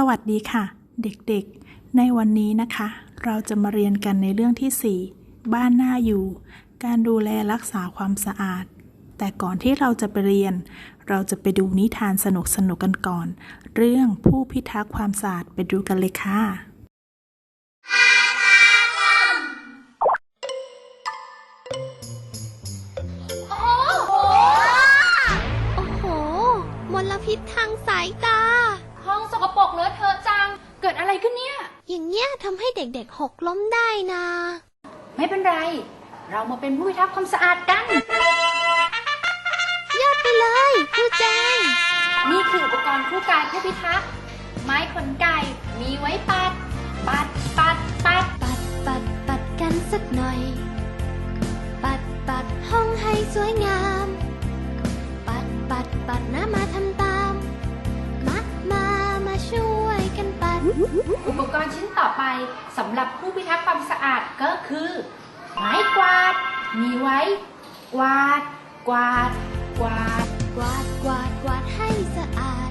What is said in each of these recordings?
สวัสดีค่ะ เด็กๆ ในวันนี้นะคะ เราจะมาเรียนกันในเรื่องที่ 4 บ้านหน่าอยู่ การดูแลรักษาความสะอาด แต่ก่อนที่เราจะไปเรียน เราจะไปดูนิทานสนุกๆกันก่อน เรื่องผู้พิทักษ์ความสะอาดไปดูกันเลยค่ะ โอ้โห โอ้โห มลพิษทางสายตา ห้องสกปรกเลอะเทอะจัง เกิดอะไรขึ้นเนี่ย อย่างเงี้ยทำให้เด็กๆหกล้มได้นะ ไม่เป็นไร เรามาเป็นผู้พิทักษ์ความสะอาดกัน ยอดไปเลยผู้แจงนี่คืออุปกรณ์คู่กายผู้พิทักษ์ไม้ขนไก่มีไว้ปัด ปัด ปัด ปัด ปัดปัดปัดกันสักหน่อย ปัดปัดห้องให้สวยงาม อุปกรณ์ชิ้นต่อไปสำหรับผู้พิทักษ์ความสะอาดก็คือ ไม้กวาด มีไว้ กวาด กวาด กวาด กวาด กวาด กวาดให้สะอาด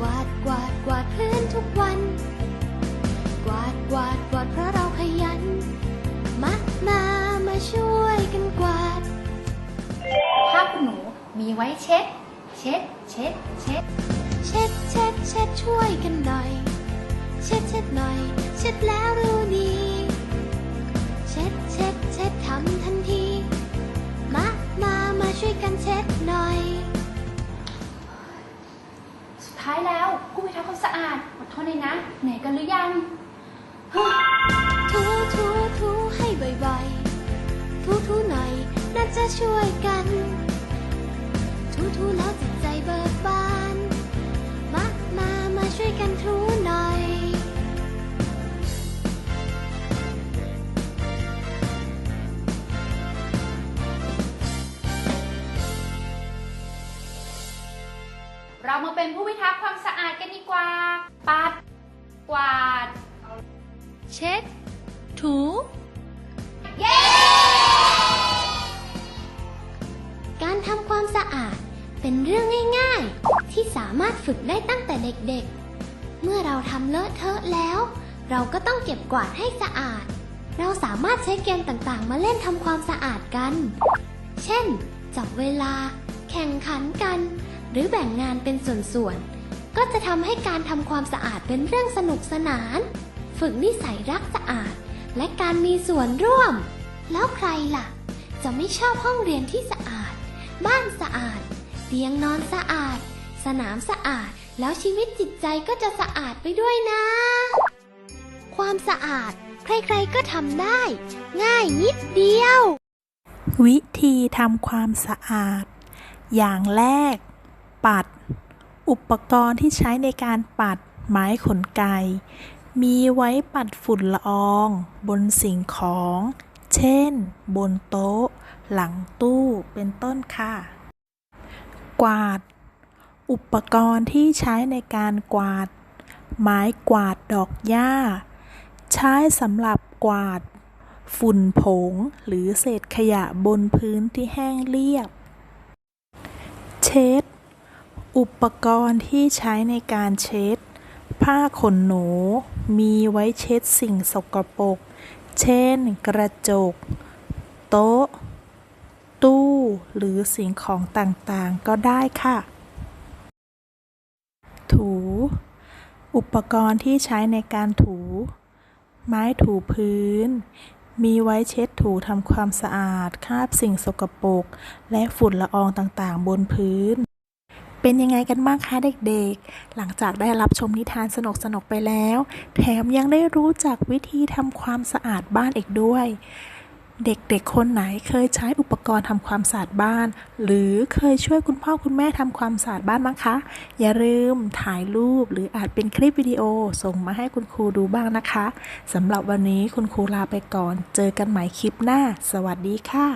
กวาด กวาด กวาดพื้นทุกวัน กวาด กวาด กวาดเพราะเราขยัน มามา มาช่วยกันกวาดผ้าขนหนูมีไว้เช็ด เช็ด เช็ด เช็ด เช็ด เช็ด เช็ดช่วยกันหน่อย เช็ดเช็ดหน่อย เช็ดแล้วรู้ดีเช็ดเช็ดเช็ดทำทันที มามามาช่วยกันเช็ดหน่อย สุดท้ายแล้วผู้พิทักษ์ความสะอาดอดทนเลยนะเหนื่อยกันหรือยังถูถูถูให้บ่อยๆถูถูหน่อยน่าจะช่วยกัน ถูถูแล้วจิต มาเป็นผู้พิทักษ์ความสะอาดกันดีกว่า ปัด กวาด เช็ด ถู เย้ การทำความสะอาดเป็นเรื่องง่ายๆ ที่สามารถฝึกได้ตั้งแต่เด็กๆ เมื่อเราทำเลอะเทอะแล้ว เราก็ต้องเก็บกวาดให้สะอาด เราสามารถใช้เกมต่างๆ มาเล่นทำความสะอาดกัน เช่น จับเวลา แข่งขันกัน รือแบ่งงานเป็นส่วนๆ ก็จะทำให้การทำความสะอาดเป็นเรื่องสนุกสนาน ฝึกนิสัยรักสะอาด และการมีส่วนร่วม แล้วใครล่ะ จะไม่ชอบห้องเรียนที่สะอาด บ้านสะอาด เตียงนอนสะอาด สนามสะอาด แล้วชีวิตจิตใจก็จะสะอาดไปด้วยนะ ความสะอาด ใครๆก็ทำได้ ง่ายนิดเดียว วิธีทำความสะอาด อย่างแรก ปัด อุปกรณ์ที่ใช้ในการปัดไม้ขนไก่ มีไว้ปัดฝุ่นละออง บนสิ่งของ เช่น บนโต๊ะ หลังตู้เป็นต้นค่ะ กวาด อุปกรณ์ที่ใช้ในการกวาด ไม้กวาดดอกหญ้า ใช้สำหรับกวาด ฝุ่นผงหรือเศษขยะบนพื้นที่แห้งเรียบ เช็ด อุปกรณ์ที่ใช้ในการเช็ด ผ้าขนหนู มีไว้เช็ดสิ่งสกปรก เช่น กระจก โต๊ะ ตู้ หรือสิ่งของต่างๆ ก็ได้ค่ะ ถู อุปกรณ์ที่ใช้ในการถู ไม้ถูพื้น มีไว้เช็ดถูทำความสะอาดคราบสิ่งสกปรก และฝุ่นละอองต่างๆ บนพื้น เป็นยังไงกันบ้างคะเด็กๆ หลังจากได้รับชมนิทานสนุกๆไปแล้ว แถมยังได้รู้จักวิธีทำความสะอาดบ้านอีกด้วย เด็กๆ คนไหนเคยใช้อุปกรณ์ทำความสะอาดบ้าน หรือเคยช่วยคุณพ่อคุณแม่ทำความสะอาดบ้านบ้างคะ อย่าลืมถ่ายรูปหรืออาจเป็นคลิปวิดีโอส่งมาให้คุณครูดูบ้างนะคะสำหรับวันนี้คุณครูลาไปก่อน เจอกันใหม่คลิปหน้า สวัสดีค่ะ